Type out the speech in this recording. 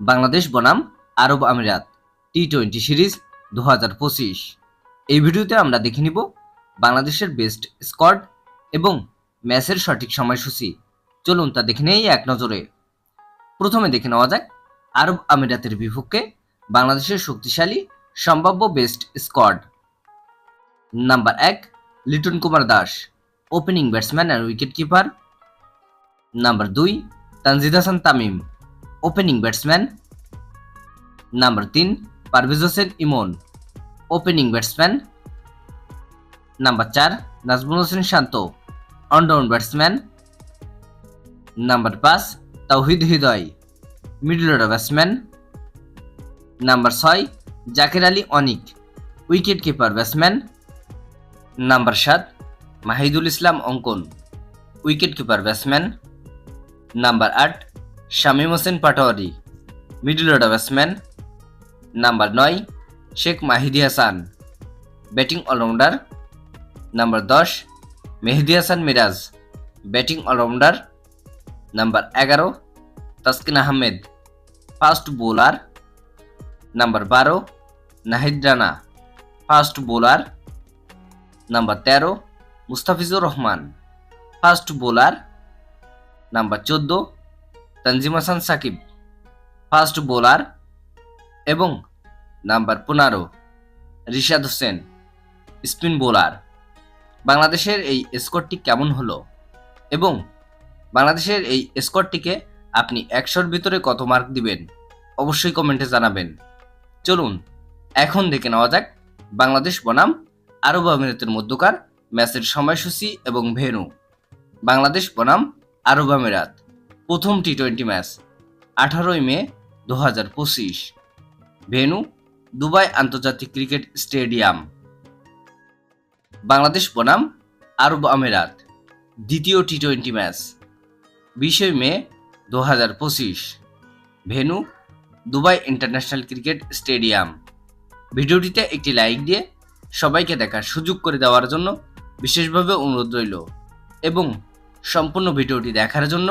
বাংলাদেশ বনাম আরব আমিরাত টি টোয়েন্টি সিরিজ দু হাজার পঁচিশ। এই ভিডিওতে আমরা দেখে নিব বাংলাদেশের বেস্ট স্কোয়াড এবং ম্যাচের সঠিক সময়সূচি। চলুন তা দেখে নেই এক নজরে। প্রথমে দেখে নেওয়া যাক আরব আমিরাতের বিপক্ষে বাংলাদেশের শক্তিশালী সম্ভাব্য বেস্ট স্কোয়াড নাম্বার এক, Liton Kumar Das opening batsman and wicket keeper number দুই, Tanzid Hasan Tamim. Opening batsman number তিন Parvez Hossain Emon opening batsman number চার Najmul Hossain Shanto one down batsman number পাঁচ Towhid Hridoy middle order batsman number ছয় Jaker Ali Anik wicket keeper batsman number সাত Mahidul Islam Ankon wicket keeper batsman number আট Shamim Hossain Patwari middle order batsman number নয়, Sheikh Mahedi Hasan batting allrounder number দশ, Mehidy Hasan Miraz batting allrounder number এগারো, Taskin Ahmed fast bowler number বারো, Nahid Rana fast bowler number তেরো, Mustafizur Rahman fast bowler number চোদ্দ Tanzim Hasan Sakib fast bowler এবং number পনেরো Rishad Hossain, spin bowler. বাংলাদেশের এই স্কোরটি কেমন হলো? এবং বাংলাদেশের এই স্কোরটিকে আপনি একশোর ভিতরে কত মার্ক দিবেন? অবশ্যই কমেন্টে জানাবেন। চলুন, এখন দেখে নেওয়া যাক বাংলাদেশ বনাম আরব আমিরাতের মধ্যকার ম্যাচের সময়সূচি এবং ভেন্যু। বাংলাদেশ বনাম আরব আমিরাত। প্রথম টি টোয়েন্টি ম্যাচ আঠারোই মে দু হাজার পঁচিশ। ভেনু, দুবাই আন্তর্জাতিক ক্রিকেট স্টেডিয়াম। বাংলাদেশ বনাম, আরব আমিরাত। দ্বিতীয় টি টোয়েন্টি ম্যাচ বিশে মে দু হাজার পঁচিশ। Venue, Dubai international cricket stadium. ভিডিওটিতে একটি লাইক দিয়ে সবাইকে দেখার সুযোগ করে দেওয়ার জন্য বিশেষভাবে অনুরোধ রইল এবং সম্পূর্ণ ভিডিওটি দেখার জন্য